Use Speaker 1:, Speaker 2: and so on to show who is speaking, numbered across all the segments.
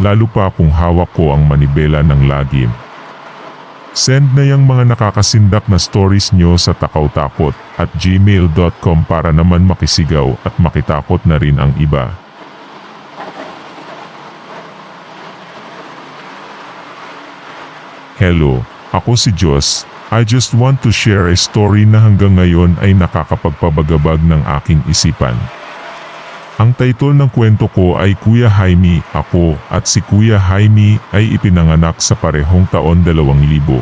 Speaker 1: lalo pa kung hawak ko ang manibela ng lagim. Send na yung mga nakakasindak na stories nyo sa takawtakot at gmail.com para naman makisigaw at makitakot na rin ang iba. Hello, ako si Jos. I just want to share a story na hanggang ngayon ay nakakapagpabagabag ng aking isipan. Ang title ng kwento ko ay Kuya Jaime, ako at si Kuya Jaime ay ipinanganak sa parehong taon 2000.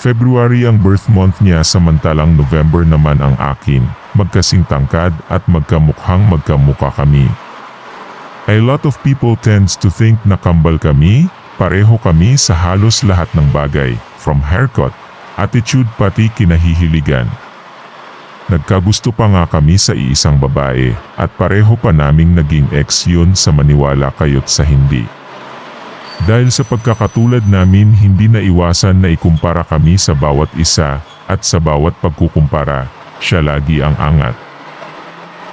Speaker 1: February ang birth month niya samantalang November naman ang akin, magkasing tangkad at magkamukhang magkamukha kami. A lot of people tends to think na kambal kami, pareho kami sa halos lahat ng bagay, from haircut, attitude pati kinahihiligan. Nagkagusto pa nga kami sa iisang babae at pareho pa naming naging ex yun sa maniwala kayot sa hindi. Dahil sa pagkakatulad namin hindi na iwasan na ikumpara kami sa bawat isa at sa bawat pagkukumpara, siya lagi ang angat.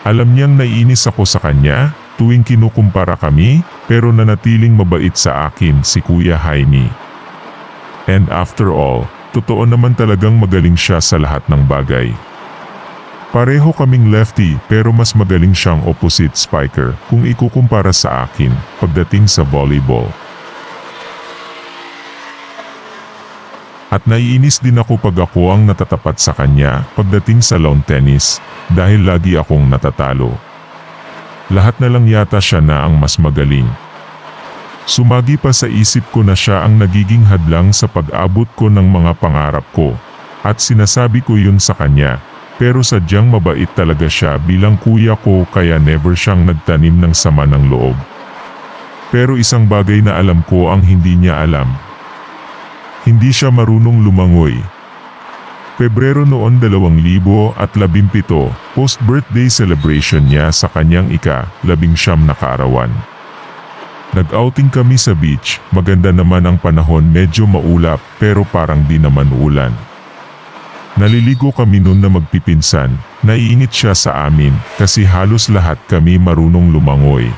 Speaker 1: Alam niyang naiinis ako sa kanya tuwing kinukumpara kami pero nanatiling mabait sa akin si Kuya Jaime. And after all, totoo naman talagang magaling siya sa lahat ng bagay. Pareho kaming lefty pero mas magaling siyang opposite spiker kung ikukumpara sa akin pagdating sa volleyball. At naiinis din ako pag ako ang natatapat sa kanya pagdating sa lawn tennis dahil lagi akong natatalo. Lahat na lang yata siya na ang mas magaling. Sumagi pa sa isip ko na siya ang nagiging hadlang sa pag-abot ko ng mga pangarap ko at sinasabi ko yun sa kanya pero sadyang mabait talaga siya bilang kuya ko kaya never siyang nagtanim ng sama ng loob. Pero isang bagay na alam ko ang hindi niya alam. Hindi siya marunong lumangoy. Pebrero noon 2017, post-birthday celebration niya sa kanyang ika-labing siyam na kaarawan. Nag-outing kami sa beach, maganda naman ang panahon medyo maulap pero parang di naman ulan. Naliligo kami noon na magpipinsan, naiinit siya sa amin kasi halos lahat kami marunong lumangoy.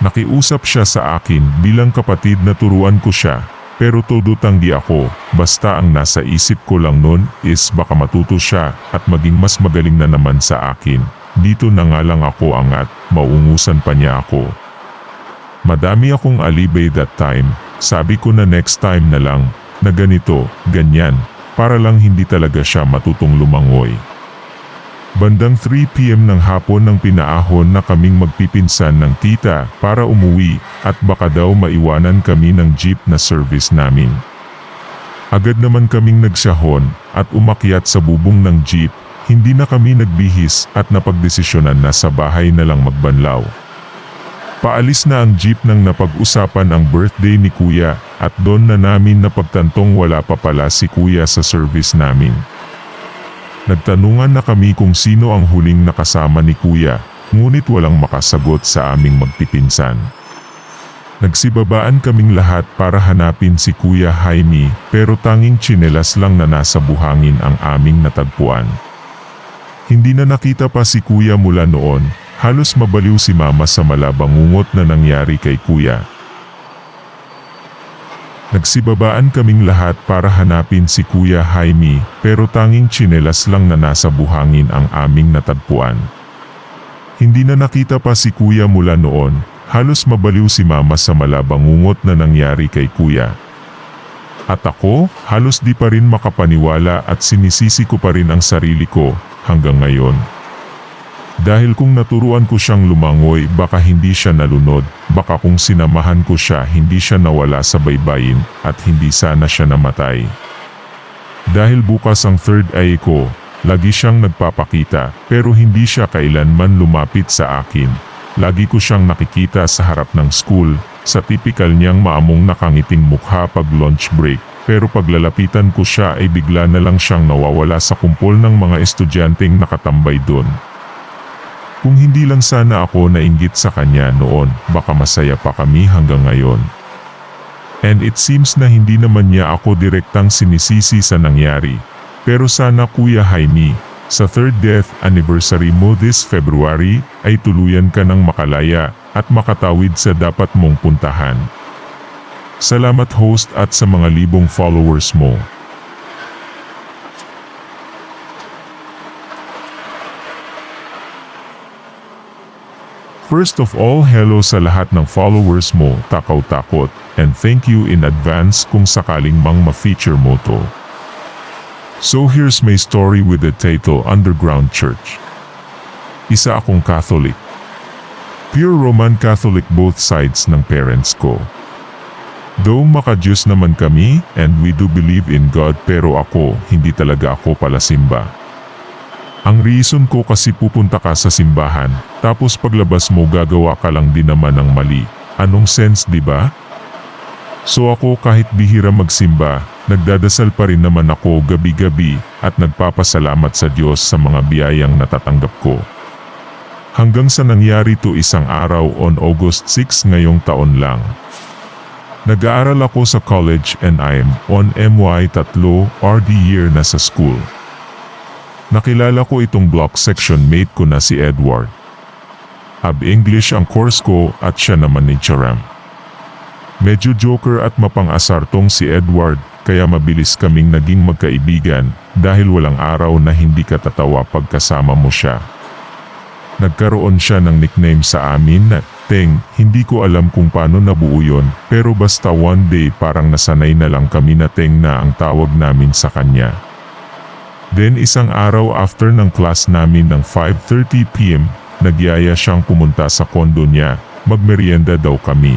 Speaker 1: Nakiusap siya sa akin bilang kapatid na turuan ko siya, pero todo tanggi ako, basta ang nasa isip ko lang noon is baka matuto siya at maging mas magaling na naman sa akin. Dito na nga lang ako angat, maungusan pa niya ako. Madami akong alibay that time, sabi ko na next time na lang, na ganito, ganyan, para lang hindi talaga siya matutong lumangoy. Bandang 3pm ng hapon nang pinaahon na kaming magpipinsan ng tita para umuwi at baka daw maiwanan kami ng jeep na service namin. Agad naman kaming nagsahon at umakyat sa bubong ng jeep, hindi na kami nagbihis at napagdesisyonan na sa bahay na lang magbanlaw. Paalis na ang jeep nang napag-usapan ang birthday ni kuya at doon na namin napagtantong wala pa pala si kuya sa service namin. Nagtanungan na kami kung sino ang huling nakasama ni kuya, ngunit walang makasagot sa aming magpipinsan. Nagsibabaan kaming lahat para hanapin si Kuya Jaime pero tanging tsinelas lang na nasa buhangin ang aming natagpuan. Hindi na nakita pa si Kuya mula noon, halos mabaliw si Mama sa malabangungot na nangyari kay Kuya. Nagsibabaan kaming lahat para hanapin si Kuya Jaime pero tanging tsinelas lang na nasa buhangin ang aming natagpuan. Hindi na nakita pa si Kuya mula noon, halos mabaliw si Mama sa malabangungot na nangyari kay Kuya. At ako, halos di pa rin makapaniwala at sinisisi ko pa rin ang sarili ko hanggang ngayon. Dahil kung naturuan ko siyang lumangoy baka hindi siya nalunod, baka kung sinamahan ko siya hindi siya nawala sa baybayin at hindi sana siya namatay. Dahil bukas ang third eye ko, lagi siyang nagpapakita pero hindi siya kailanman lumapit sa akin lagi ko siyang nakikita sa harap ng school, sa tipikal niyang maamong nakangiting mukha pag lunch break. Pero paglalapitan ko siya ay bigla na lang siyang nawawala sa kumpol ng mga estudyanteng nakatambay doon. Kung hindi lang sana ako nainggit sa kanya noon, baka masaya pa kami hanggang ngayon. And it seems na hindi naman niya ako direktang sinisisi sa nangyari. Pero sana Kuya Jaime, sa third death anniversary mo this February, ay tuluyan ka ng makalaya at makatawid sa dapat mong puntahan. Salamat host at sa mga libong followers mo. First of all, hello sa lahat ng followers mo, takaw takot, and thank you in advance kung sakaling mang ma-feature mo to. So here's my story with the title Underground Church. Isa akong Catholic. Pure Roman Catholic both sides ng parents ko. Though maka-Diyos naman kami and we do believe in God pero ako, hindi talaga ako pala simba. Ang reason ko kasi pupunta ka sa simbahan, tapos paglabas mo gagawa ka lang din naman ng mali. Anong sense di ba? So ako kahit bihira magsimba, nagdadasal pa rin naman ako gabi-gabi at nagpapasalamat sa Diyos sa mga biyayang natatanggap ko. Hanggang sa nangyari to isang araw on August 6 ngayong taon lang. Nag-aaral ako sa college and I'm on MY 3 RD year na sa school. Nakilala ko itong block section mate ko na si Edward. Ab English ang course ko at siya naman ni Charam. Medyo joker at mapang-asar tong si Edward kaya mabilis kaming naging magkaibigan dahil walang araw na hindi katatawa pagkasama mo siya. Nagkaroon siya ng nickname sa amin na Teng, hindi ko alam kung paano nabuo yon pero basta one day parang nasanay na lang kami na Teng na ang tawag namin sa kanya. Then isang araw after ng class namin ng 5.30pm, nagyaya siyang pumunta sa kondo niya, magmerienda daw kami.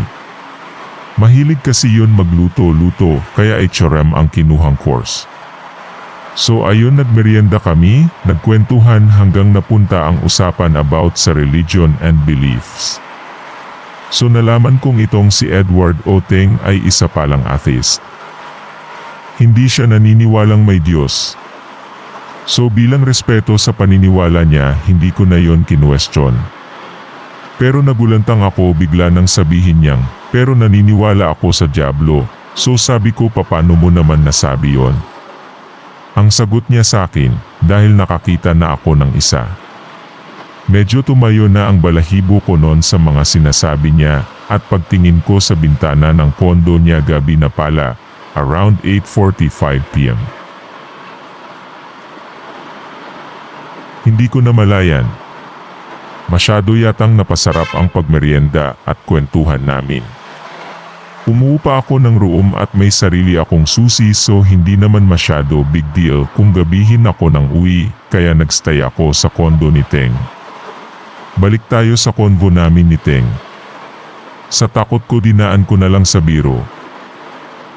Speaker 1: Mahilig kasi yun magluto-luto kaya HRM ang kinuhang course. So ayun nagmerienda kami, nagkwentuhan hanggang napunta ang usapan about sa religion and beliefs. So nalaman kong itong si Edward Oteng ay isa palang atheist. Hindi siya naniniwalang may Diyos, So bilang respeto sa paniniwala niya, hindi ko na yon kinwestiyon. Pero nagulantang ako bigla nang sabihin niyang, pero naniniwala ako sa Diablo, so sabi ko paano mo naman nasabi yon? Ang sagot niya sa akin, dahil nakakita na ako ng isa. Medyo tumayo na ang balahibo ko noon sa mga sinasabi niya, at pagtingin ko sa bintana ng kondo niya gabi na pala, around 8.45pm. Hindi ko na malayan. Masyado yatang napasarap ang pagmerienda at kwentuhan namin. Umuupa ako ng room at may sarili akong susi so hindi naman masyado big deal kung gabihin ako ng uwi kaya nagstay ako sa kondo ni Teng. Balik tayo sa konvo namin ni Teng. Sa takot ko dinaan ko na lang sa biro.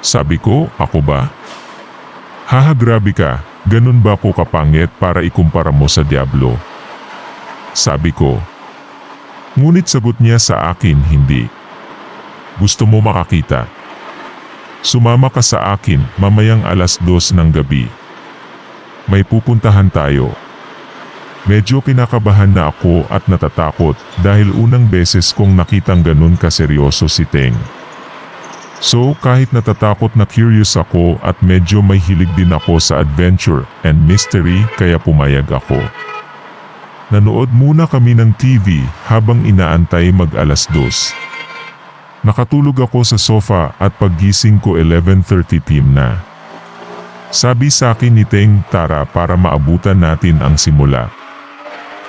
Speaker 1: Sabi ko, ako ba? Haha grabe ka, ganun ba ako kapangit para ikumpara mo sa Diablo? Sabi ko. Ngunit sagot niya sa akin hindi. Gusto mo makakita? Sumama ka sa akin mamayang alas dos ng gabi. May pupuntahan tayo. Medyo kinakabahan na ako at natatakot dahil unang beses kong nakitang ganun kaseryoso si Teng. So kahit natatakot na curious ako at medyo may hilig din ako sa adventure and mystery kaya pumayag ako. Nanood muna kami ng TV habang inaantay mag alas dos. Nakatulog ako sa sofa at paggising ko 11.30pm na. Sabi sa akin ni Teng Tara para maabutan natin ang simula.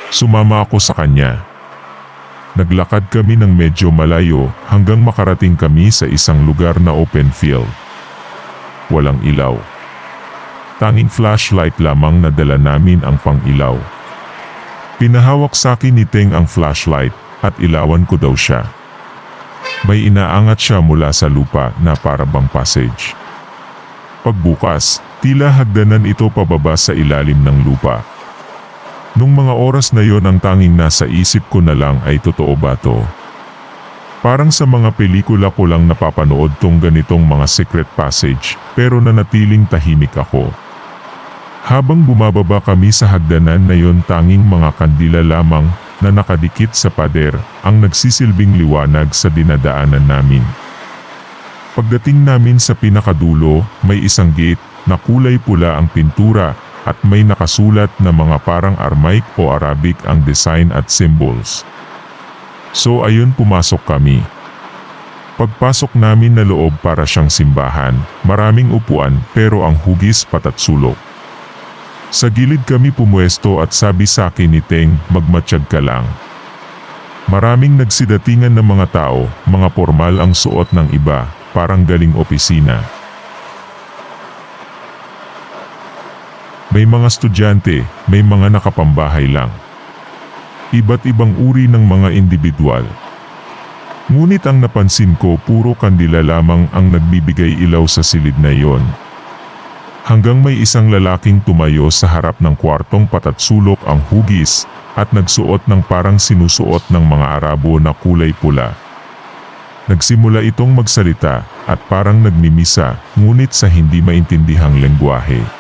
Speaker 1: Sumama ako sa kanya. Naglakad kami ng medyo malayo hanggang makarating kami sa isang lugar na open field. Walang ilaw. Tanging flashlight lamang na dala namin ang pang-ilaw. Pinahawak sa akin ni Teng ang flashlight at ilawan ko daw siya. May inaangat siya mula sa lupa na para bang passage. Pagbukas, tila hagdanan ito pababa sa ilalim ng lupa. Nung mga oras na yon ang tanging nasa isip ko na lang ay totoo ba to? Parang sa mga pelikula ko lang napapanood tong ganitong mga secret passage pero nanatiling tahimik ako. Habang bumababa kami sa hagdanan na yon tanging mga kandila lamang na nakadikit sa pader ang nagsisilbing liwanag sa dinadaanan namin. Pagdating namin sa pinakadulo, may isang gate na kulay pula ang pintura at may nakasulat na mga parang Armaic o Arabic ang design at symbols. So ayun pumasok kami. Pagpasok namin na loob para siyang simbahan, maraming upuan pero ang hugis patat sulok. Sa gilid kami pumwesto at sabi sa akin ni Teng, magmatsyag ka lang. Maraming nagsidatingan ng mga tao, mga formal ang suot ng iba, parang galing opisina. May mga estudyante, may mga nakapambahay lang. Iba't ibang uri ng mga individual. Ngunit ang napansin ko puro kandila lamang ang nagbibigay ilaw sa silid na iyon. Hanggang may isang lalaking tumayo sa harap ng kwartong patatsulok ang hugis at nagsuot ng parang sinusuot ng mga Arabo na kulay pula. Nagsimula itong magsalita at parang nagmimisa ngunit sa hindi maintindihang lengguwahe.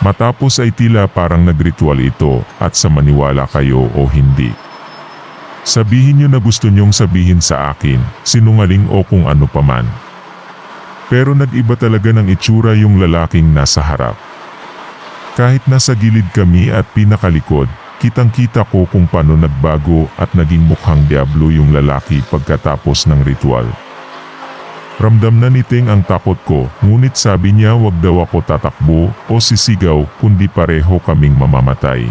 Speaker 1: Matapos ay tila parang nagritual ito at sa maniwala kayo o hindi. Sabihin niyo na gusto niyong sabihin sa akin, sinungaling o kung ano paman. Pero nag-iba talaga ng itsura yung lalaking nasa harap. Kahit nasa gilid kami at pinakalikod, kitang-kita ko kung paano nagbago at naging mukhang diablo yung lalaki pagkatapos ng ritual. Ramdam na ni Ting ang takot ko, ngunit sabi niya wag daw ako tatakbo o sisigaw kundi pareho kaming mamamatay.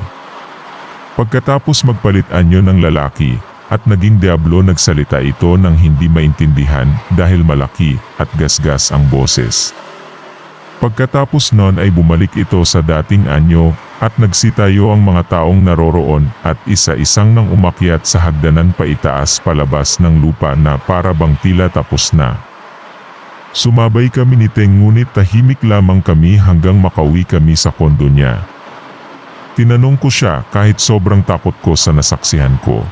Speaker 1: Pagkatapos magpalit anyo ng lalaki, at naging diablo nagsalita ito ng hindi maintindihan dahil malaki at gasgas ang boses. Pagkatapos nun ay bumalik ito sa dating anyo at nagsitayo ang mga taong naroroon at isa-isang nang umakyat sa hagdanan paitaas palabas ng lupa na para bang tila tapos na. Sumabay kami ni Teng ngunit tahimik lamang kami hanggang makauwi kami sa kondo niya. Tinanong ko siya kahit sobrang takot ko sa nasaksihan ko.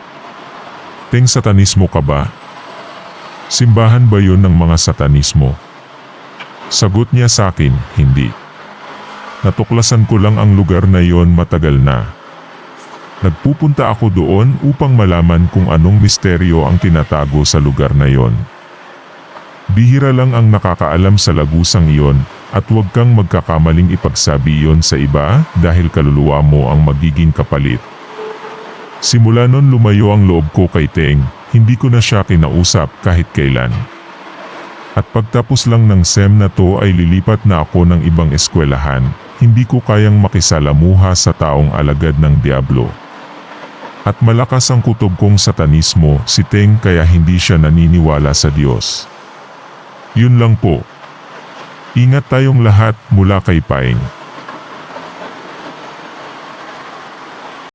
Speaker 1: Teng satanismo ka ba? Simbahan ba yun ng mga satanismo? Sagot niya sa akin, hindi. Natuklasan ko lang ang lugar na yon matagal na. Nagpupunta ako doon upang malaman kung anong misteryo ang tinatago sa lugar na yon. Bihira lang ang nakakaalam sa lagusang iyon at huwag kang magkakamaling ipagsabi iyon sa iba dahil kaluluwa mo ang magiging kapalit. Simula nun lumayo ang loob ko kay Teng, hindi ko na siya kinausap kahit kailan. At pagtapos lang ng SEM na to ay lilipat na ako ng ibang eskwelahan, hindi ko kayang makisalamuha sa taong alagad ng Diablo. At malakas ang kutob kong satanismo si Teng kaya hindi siya naniniwala sa Diyos. Yun lang po. Ingat tayong lahat mula kay Paeng.